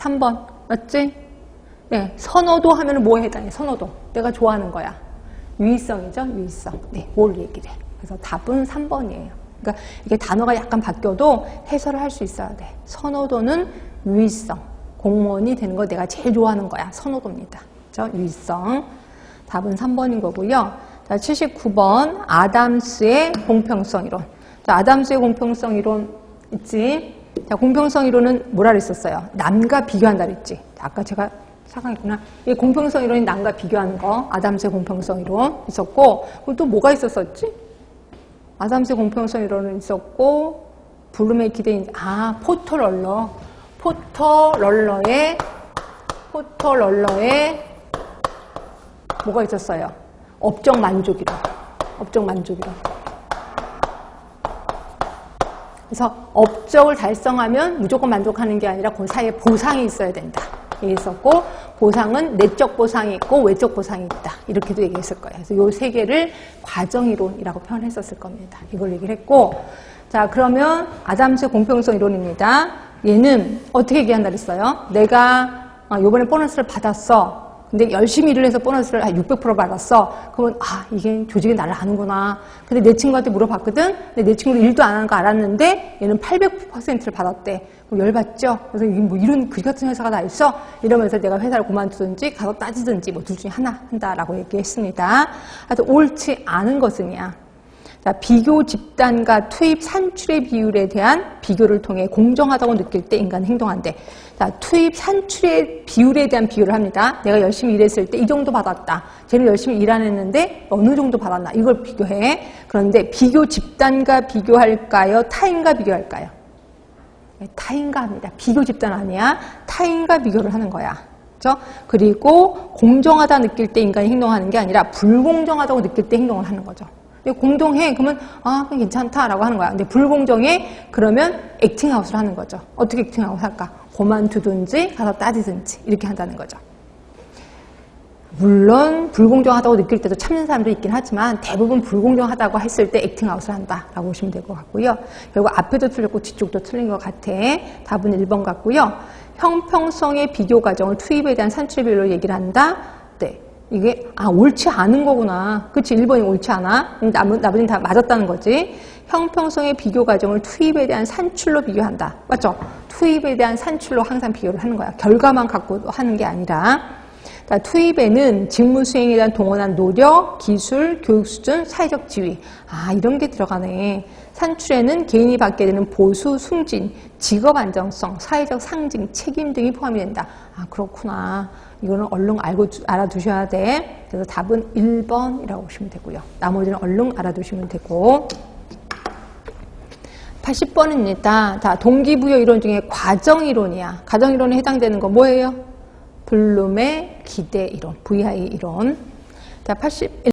3번. 맞지? 네. 선호도 하면 뭐에 해당해? 선호도. 내가 좋아하는 거야. 유의성이죠? 유의성. 네. 뭘 얘기를 해. 그래서 답은 3번이에요. 그러니까 이게 단어가 약간 바뀌어도 해설을 할 수 있어야 돼. 선호도는 유의성. 공무원이 되는 거 내가 제일 좋아하는 거야. 선호도입니다. 그죠? 유의성. 답은 3번인 거고요. 자, 79번 아담스의 공평성 이론. 자, 아담스의 공평성 이론 있지? 자, 공평성 이론은 뭐라 그랬었어요? 남과 비교한다 그랬지? 자, 아까 제가 사강했구나. 이 공평성 이론이 남과 비교하는 거, 아담스의 공평성 이론 있었고, 그리고 또 뭐가 있었었지? 아담스의 공평성 이론은 있었고, 블룸의 기대인, 아, 포터럴러. 포터럴러의, 포터럴러의 뭐가 있었어요? 업적 만족이론. 업적 만족이론. 그래서 업적을 달성하면 무조건 만족하는 게 아니라 그 사이에 보상이 있어야 된다. 얘기했었고 보상은 내적 보상이 있고 외적 보상이 있다. 이렇게도 얘기했을 거예요. 그래서 요 세 개를 과정이론이라고 표현했었을 겁니다. 이걸 얘기를 했고 자 그러면 아담스의 공평성 이론입니다. 얘는 어떻게 얘기한다 그랬어요? 내가 아, 요번에 보너스를 받았어. 근데 열심히 일을 해서 보너스를 한 600% 받았어. 그러면 아 이게 조직이 나를 아는구나. 근데 내 친구한테 물어봤거든. 근데 내 친구는 일도 안 하는 거 알았는데 얘는 800%를 받았대. 열받죠? 그래서 뭐 이런 그지 같은 회사가 다 있어? 이러면서 내가 회사를 그만두든지 가서 따지든지 뭐 둘 중에 하나 한다라고 얘기했습니다. 하여튼 옳지 않은 것은이야. 자, 비교 집단과 투입 산출의 비율에 대한 비교를 통해 공정하다고 느낄 때 인간은 행동한대. 자, 투입 산출의 비율에 대한 비교를 합니다. 내가 열심히 일했을 때 이 정도 받았다. 쟤는 열심히 일 안 했는데 어느 정도 받았나. 이걸 비교해. 그런데 비교 집단과 비교할까요? 타인과 비교할까요? 네, 타인과 합니다. 비교 집단 아니야. 타인과 비교를 하는 거야. 그죠? 그리고 공정하다 느낄 때 인간이 행동하는 게 아니라 불공정하다고 느낄 때 행동을 하는 거죠. 공동해 그러면 아 그건 괜찮다라고 하는 거야. 근데 불공정해 그러면 액팅아웃을 하는 거죠. 어떻게 액팅아웃 할까? 그만두든지 가서 따지든지 이렇게 한다는 거죠. 물론 불공정하다고 느낄 때도 참는 사람도 있긴 하지만 대부분 불공정하다고 했을 때 액팅아웃을 한다라고 보시면 될 것 같고요. 결국 앞에도 틀렸고 뒤쪽도 틀린 것 같아. 답은 1번 같고요. 형평성의 비교 과정을 투입에 대한 산출별로 얘기를 한다. 네. 이게 아 옳지 않은 거구나. 그치 1번이 옳지 않아. 나머, 나머지는 다 맞았다는 거지. 형평성의 비교 과정을 투입에 대한 산출로 비교한다. 맞죠? 투입에 대한 산출로 항상 비교를 하는 거야. 결과만 갖고 하는 게 아니라. 그러니까 투입에는 직무 수행에 대한 동원한 노력, 기술, 교육 수준, 사회적 지위. 아, 이런 게 들어가네. 산출에는 개인이 받게 되는 보수, 승진, 직업 안정성, 사회적 상징, 책임 등이 포함이 된다. 아, 그렇구나. 이거는 얼른 알고 알아두셔야 돼. 그래서 답은 1번이라고 보시면 되고요. 나머지는 얼른 알아두시면 되고. 80번입니다. 자, 동기부여 이론 중에 과정이론이야. 과정이론에 해당되는 거 뭐예요? 블룸의 기대 이론, VI 이론. 자, 81